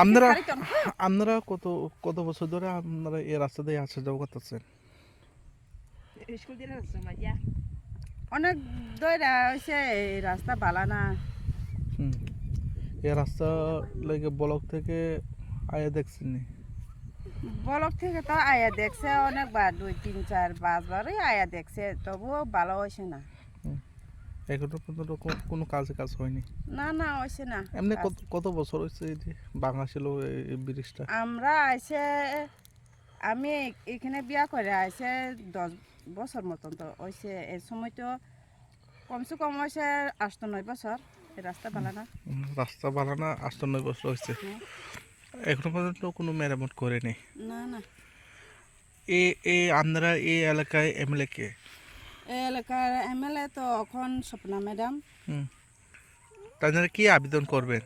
আপনারা আপনারা কত কত বছর ধরে আপনারা এই রাস্তা দিয়ে আসা যাওয়া করতেছেন? অনেক দইরা হয়েছে এই রাস্তা বালা না। এই রাস্তা লাগে ব্লক থেকে আয়া দেখছেন? বলক থেকে তো আয়া দেখছে অনেকবার দুই তিন চার পাঁচবারই আয়া দেখছে তবুও ভালো হয়েছে না। এখনও পর্যন্ত কোনো কাজে কাজ হয়নি। না না হয়েছে না। এমনি কত বছর হয়েছে এই যে ভাঙা ছিল এই- এই ব্রিজটা আমরা আইসে আমি এখানে বিয়া করে আইসে দশ বছর মতন তো হয়েছে এই সময় তো কমসে কম হয়েছে আষ্ট নয় বছর। এই রাস্তা ভালো না? হুম, রাস্তা বানানো আষ্ট নয় বছর হয়েছে হুম। এখনও পর্যন্ত কোনো মেরামত করেনি। না না। এ এ আপনারা এই এলাকায় এমএলএ কে? এই এলাকার এমএলএ তো এখন স্বপ্না ম্যাডাম। তাদের কি আবেদন করবেন?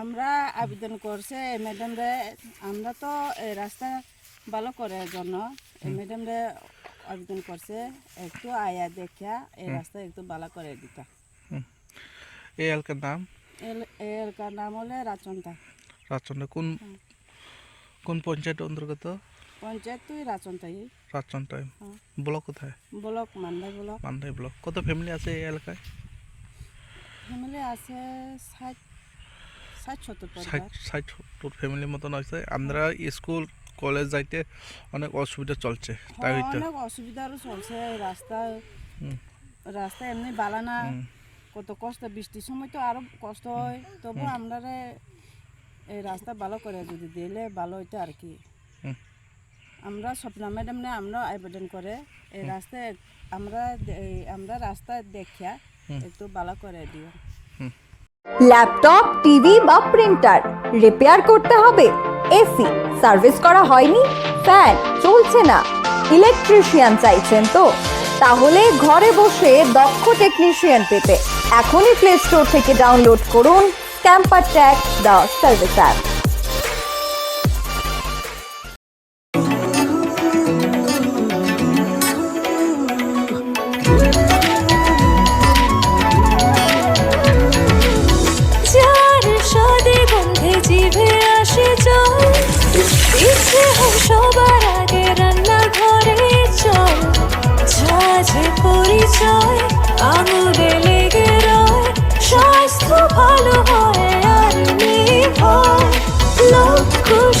আমরা আবেদন করছে ম্যাডাম রে আমরা তো এই রাস্তা ভালো করার জন্য ম্যাডাম রে আবেদন করছে একটু আয়া দেখা এই রাস্তা একটু ভালো করে দিতা এই এলাকার নাম? এই এলাকার নাম হলে রাচনটা রাজচন্দ্র কোন কোন পঞ্চায়েত অন্তর্গত? পঞ্চায়েত তুই রাচনটাই রাজচন্দ্র হ্যাঁ। ব্লক কোথায়? Block Mandai block. Mandai block. কত ফ্যামিলি আছে এই এলাকায়? ফ্যামিলি আছে ষাট ষাট সত্তর ষাট সত্তর ফ্যামিলির মতন আছে। আমরা স্কুল কলেজ যাইতে অনেক অসুবিধা চলছে। তাই হয়তো অনেক অসুবিধারও চলছে। রাস্তা। রাস্তা এমনি বালা না। কত কষ্ট বৃষ্টির সময় তো আরও কষ্ট হয়। তবু আমরা এই রাস্তা ভালো করে যদি দিলে ভালো হইতো আর কি। আমরা স্বপ্না ম্যাডাম না আমরা আবেদন করে এই রাস্তায় আমরা আমরা রাস্তা দেখিয়া একটু ভালো করে দিও। ল্যাপটপ টিভি বা প্রিন্টার রিপেয়ার করতে হবে। এসি সার্ভিস করা হয়নি ফ্যান চলছে না। ইলেকট্রিশিয়ান চাইছেন তো। তাহলে ঘরে বসে দক্ষ টেকনিশিয়ান পেতে। এখনই প্লে স্টোর থেকে ডাউনলোড করুন camper tack the service app সবার আগে রান্না ঘরে চল। ঝাঝে পরিচয়, আঙুলে লেগে রয়। স্বাস্থ্য ভালো হয় আর নেই ভয়। লকুশ